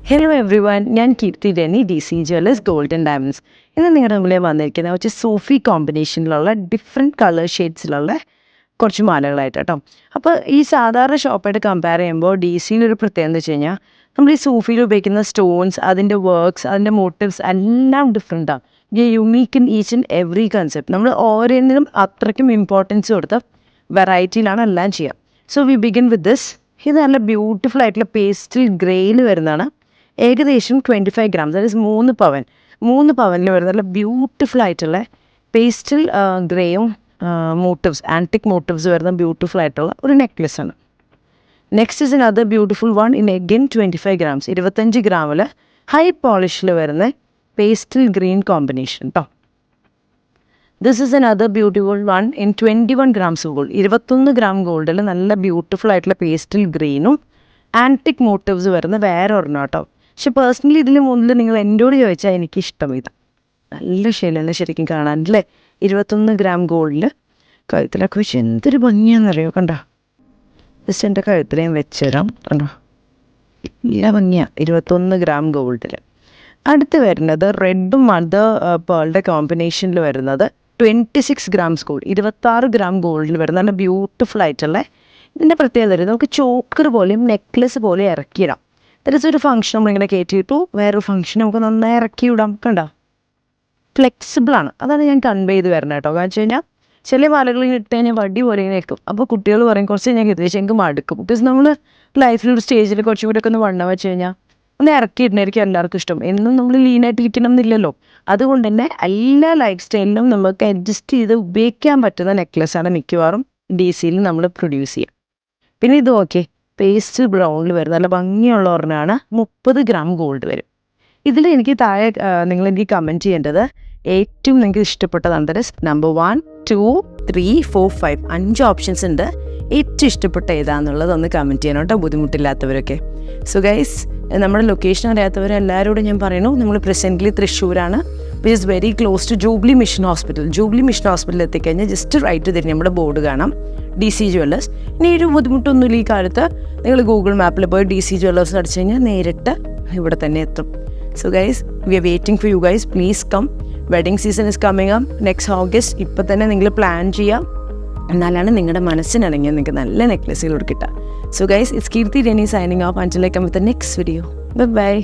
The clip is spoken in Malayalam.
ഹലോ എവ്രി വൺ ഞാൻ Keerthi Deni D C jewellers golden diamonds ഇന്ന് നിങ്ങളുടെ മുമ്പിൽ വന്നിരിക്കുന്ന കുറച്ച് സോഫി കോമ്പിനേഷനിലുള്ള ഡിഫറെന്റ് കളർ ഷെയ്ഡ്സിലുള്ള കുറച്ച് മാലകളായിട്ട് കേട്ടോ അപ്പോൾ ഈ സാധാരണ ഷോപ്പായിട്ട് കമ്പയർ ചെയ്യുമ്പോൾ ഡി സിയിൽ ഒരു പ്രത്യേകത എന്ന് വെച്ച് കഴിഞ്ഞാൽ നമ്മൾ ഈ സൂഫിയിൽ ഉപയോഗിക്കുന്ന സ്റ്റോൺസ് അതിന്റെ വർക്ക്സ് അതിന്റെ മോട്ടീവ്സ് എല്ലാം ഡിഫറെന്റാണ് unique in each and every concept നമ്മൾ ഓരോന്നിനും അത്രയ്ക്കും ഇമ്പോർട്ടൻസ് കൊടുത്ത വെറൈറ്റിയിലാണ് എല്ലാം ചെയ്യുക so we begin with this ഇത് നല്ല ബ്യൂട്ടിഫുൾ ആയിട്ടുള്ള പേസ്റ്റൽ ഗ്രേയിൽ വരുന്നതാണ്. ഏകദേശം twenty five gram that is മൂന്ന് പവൻ. മൂന്ന് പവനിൽ വരുന്ന നല്ല ബ്യൂട്ടിഫുൾ ആയിട്ടുള്ള പേസ്റ്റൽ ഗ്രേയും മോട്ടീവ്സ് ആന്റിക് മോട്ടീവ്സ് വരുന്ന ബ്യൂട്ടിഫുൾ ആയിട്ടുള്ള ഒരു നെക്ലെസ് ആണ്. Next is other beautiful one in again twenty five grams ഇരുപത്തഞ്ച് ഗ്രാമിൽ ഹൈ പോളിഷിൽ വരുന്ന പേസ്റ്റൽ ഗ്രീൻ കോമ്പിനേഷൻ കേട്ടോ this is an other beautiful one in twenty one grams gold ഇരുപത്തൊന്ന് ഗ്രാം ഗോൾഡിൽ നല്ല ബ്യൂട്ടിഫുൾ ആയിട്ടുള്ള പേസ്റ്റൽ ഗ്രീനും ആന്റിക് മോട്ടീവ്സ് വരുന്ന വേറെ ഒരെണ്ണം കേട്ടോ. പക്ഷെ പേഴ്സണലി ഇതിന് മുന്നിൽ നിങ്ങൾ എന്നോട് ചോദിച്ചാൽ എനിക്ക് ഇഷ്ടം ഇത്. നല്ല ശൈലിയാണ് ശരിക്കും കാണാൻ അല്ലേ? ഇരുപത്തൊന്ന് ഗ്രാം ഗോൾഡിൽ കഴുത്തിലൊക്കെ വെച്ച് എന്തൊരു ഭംഗിയാണെന്നറിയോ? കണ്ടോ? ജസ്റ്റ് എന്റെ കഴുത്തിലേയും വെച്ചുതരാം. കണ്ടോ? നല്ല ഭംഗിയാണ് ഇരുപത്തൊന്ന് ഗ്രാം ഗോൾഡിൽ അടുത്ത് വരുന്നത് റെഡും മദർ പേളുടെ കോമ്പിനേഷനിൽ വരുന്നത് ട്വന്റി സിക്സ് ഗ്രാംസ് ഗോൾഡ് ഇരുപത്താറ് ഗ്രാം ഗോൾഡിൽ വരുന്ന നല്ല ബ്യൂട്ടിഫുൾ ആയിട്ടുള്ള ഇതിന്റെ പ്രത്യേകത നമുക്ക് ചോക്കർ പോലെയും നെക്ലസ് പോലെ ഇറക്കിയിടാം. ദറ്റ് ഒരു ഫംഗ്ഷൻ നമ്മളിങ്ങനെ കയറ്റിയിട്ടു വേറൊരു ഫംഗ്ഷൻ നമുക്ക് നന്നായി ഇറക്കി വിടാം കണ്ടോ ഫ്ലെക്സിബിളാണ് അതാണ് ഞാൻ കൺവേ ചെയ്ത് വരുന്നത് കേട്ടോ. കാരണം വെച്ച് കഴിഞ്ഞാൽ ചില മാലകൾ ഇട്ട് കഴിഞ്ഞാൽ വടി പോലെ ഇങ്ങനെ നിൽക്കും. അപ്പോൾ കുട്ടികൾ പറയും കുറച്ച് ഞാൻ കരുതി എനിക്ക് മടുക്കും. ബിക്കോസ് നമ്മൾ ലൈഫിലൊരു സ്റ്റേജിൽ കുറച്ചും കൂടി ഒക്കെ ഒന്ന് വണ്ണം വെച്ച് കഴിഞ്ഞാൽ ഒന്ന് ഇറക്കി ഇടുന്നതായിരിക്കും എല്ലാവർക്കും ഇഷ്ടം. എന്നും നമ്മൾ ലീനായിട്ട് ഇരിക്കണം എന്നില്ലല്ലോ. അതുകൊണ്ട് തന്നെ എല്ലാ ലൈഫ് സ്റ്റൈലിനും നമുക്ക് അഡ്ജസ്റ്റ് ചെയ്ത് ഉപയോഗിക്കാൻ പറ്റുന്ന നെക്ലസ്സാണ് മിക്കവാറും ഡി സിയിൽ നമ്മൾ പ്രൊഡ്യൂസ് ചെയ്യുക. പിന്നെ ഇത് ഓക്കെ പേസ്റ്റ് ബ്രൗണിൽ വരും. നല്ല ഭംഗിയുള്ള ഒരെണ്ണമാണ് മുപ്പത് ഗ്രാം ഗോൾഡ് വരും. ഇതിൽ എനിക്ക് താഴെ നിങ്ങൾ എനിക്ക് കമന്റ് ചെയ്യേണ്ടത് ഏറ്റവും നിങ്ങൾക്ക് ഇഷ്ടപ്പെട്ടതാണ് that number one two three four five അഞ്ച് ഓപ്ഷൻസ് ഉണ്ട്. ഏറ്റവും ഇഷ്ടപ്പെട്ട ഏതാണെന്നുള്ളത് ഒന്ന് കമന്റ് ചെയ്യാനോട്ടോ ബുദ്ധിമുട്ടില്ലാത്തവരൊക്കെ. സോ ഗൈസ് നമ്മുടെ ലൊക്കേഷൻ അറിയാത്തവരെല്ലാവരോടും ഞാൻ പറയുന്നു നമ്മൾ പ്രസന്റ്ലി തൃശ്ശൂരാണ്. Which is very close to jubilee mission hospital jubilee mission ഹോസ്പിറ്റലിൽ എത്തിക്കഴിഞ്ഞാൽ ജസ്റ്റ് റൈറ്റ് തിരിഞ്ഞ് നമ്മുടെ ബോർഡ് കാണാം ഡി സി ജ്വല്ലേഴ്സ് ഇനി ഒരു ബുദ്ധിമുട്ടൊന്നുമില്ല ഈ കാലത്ത്. നിങ്ങൾ ഗൂഗിൾ മാപ്പിൽ പോയി ഡി സി ജ്വല്ലേഴ്സ് അടിച്ചു കഴിഞ്ഞാൽ നേരിട്ട് ഇവിടെ തന്നെ എത്തും. So guys we are waiting for you guys please come wedding season is coming up next August ഇപ്പം തന്നെ നിങ്ങൾ പ്ലാൻ ചെയ്യാം. എന്നാലാണ് നിങ്ങളുടെ മനസ്സിനിണങ്ങിയ നിങ്ങൾക്ക് നല്ല നെക്ലസുകൾ കിട്ടുക so guys it's Keerthi Deni signing off അഞ്ചിലേക്ക് next video bye by